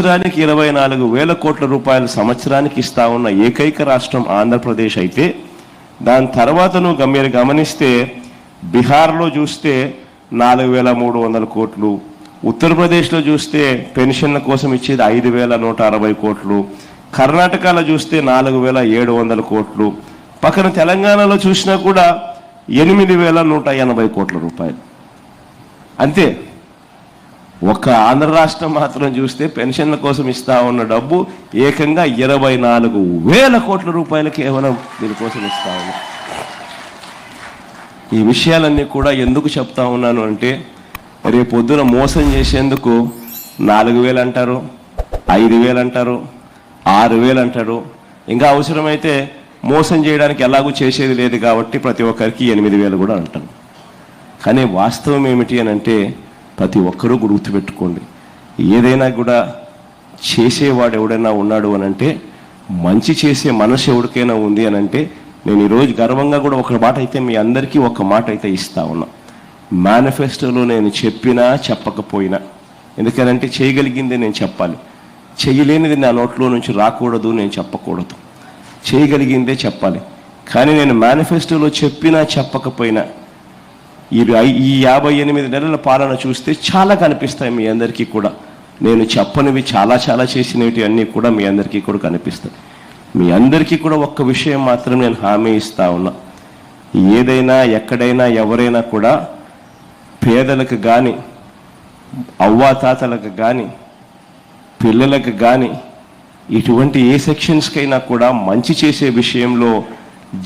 సంవత్సరానికి ఇరవై నాలుగు వేల కోట్ల రూపాయలు సంవత్సరానికి ఇస్తా ఉన్న ఏకైక రాష్ట్రం ఆంధ్రప్రదేశ్ అయితే దాని తర్వాత నువ్వు మీరు గమనిస్తే బీహార్లో చూస్తే నాలుగు వేల మూడు వందల కోట్లు ఉత్తరప్రదేశ్లో చూస్తే పెన్షన్ల కోసం ఇచ్చేది ఐదు వేల నూట అరవై కోట్లు కర్ణాటకలో చూస్తే నాలుగు వేల ఏడు వందల కోట్లు పక్కన తెలంగాణలో చూసినా కూడా ఎనిమిది వేల నూట ఎనభై కోట్ల రూపాయలు. అంతే. ఒక ఆంధ్ర రాష్ట్రం మాత్రం చూస్తే పెన్షన్ల కోసం ఇస్తా ఉన్న డబ్బు ఏకంగా ఇరవై నాలుగు వేల కోట్ల రూపాయలు కేవలం దీనికోసం ఇస్తా ఉన్నా. ఈ విషయాలన్నీ కూడా ఎందుకు చెప్తా ఉన్నాను అంటే రేపు పొద్దున మోసం చేసేందుకు నాలుగు వేలు అంటారు ఐదు వేలు అంటారు ఆరు వేలు అంటారు. ఇంకా అవసరమైతే మోసం చేయడానికి ఎలాగూ చేసేది లేదు కాబట్టి ప్రతి ఒక్కరికి ఎనిమిది వేలు కూడా అంటారు. కానీ వాస్తవం ఏమిటి అని అంటే ప్రతి ఒక్కరూ గుర్తుపెట్టుకోండి. ఏదైనా కూడా చేసేవాడు ఎవడైనా ఉన్నాడు అని అంటే మంచి చేసే మనసు ఎవరికైనా ఉంది అని అంటే నేను ఈరోజు గర్వంగా కూడా ఒక మాట అయితే మీ అందరికీ ఒక మాట అయితే ఇస్తా ఉన్నా. మేనిఫెస్టోలో నేను చెప్పినా చెప్పకపోయినా. ఎందుకనంటే చేయగలిగిందే నేను చెప్పాలి. చేయలేనిది నా నోట్లో నుంచి రాకూడదు నేను చెప్పకూడదు. చేయగలిగిందే చెప్పాలి. కానీ నేను మేనిఫెస్టోలో చెప్పినా చెప్పకపోయినా ఈ ఈ యాభై ఎనిమిది నెలల పాలన చూస్తే చాలా కనిపిస్తాయి మీ అందరికీ కూడా. నేను చెప్పనివి చాలా చాలా చేసినవి అన్నీ కూడా మీ అందరికీ కూడా కనిపిస్తాయి. మీ అందరికీ కూడా ఒక్క విషయం మాత్రం నేను హామీ ఇస్తా ఉన్నా. ఏదైనా ఎక్కడైనా ఎవరైనా కూడా పేదలకు కానీ అవ్వాతాతలకు కానీ పిల్లలకు కానీ ఇటువంటి ఏ సెక్షన్స్కైనా కూడా మంచి చేసే విషయంలో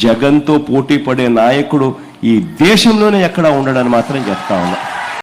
జగన్తో పోటీ పడే నాయకుడు ఈ దేశంలోనే ఎక్కడా ఉండడని మాత్రం చెప్తా ఉన్నా.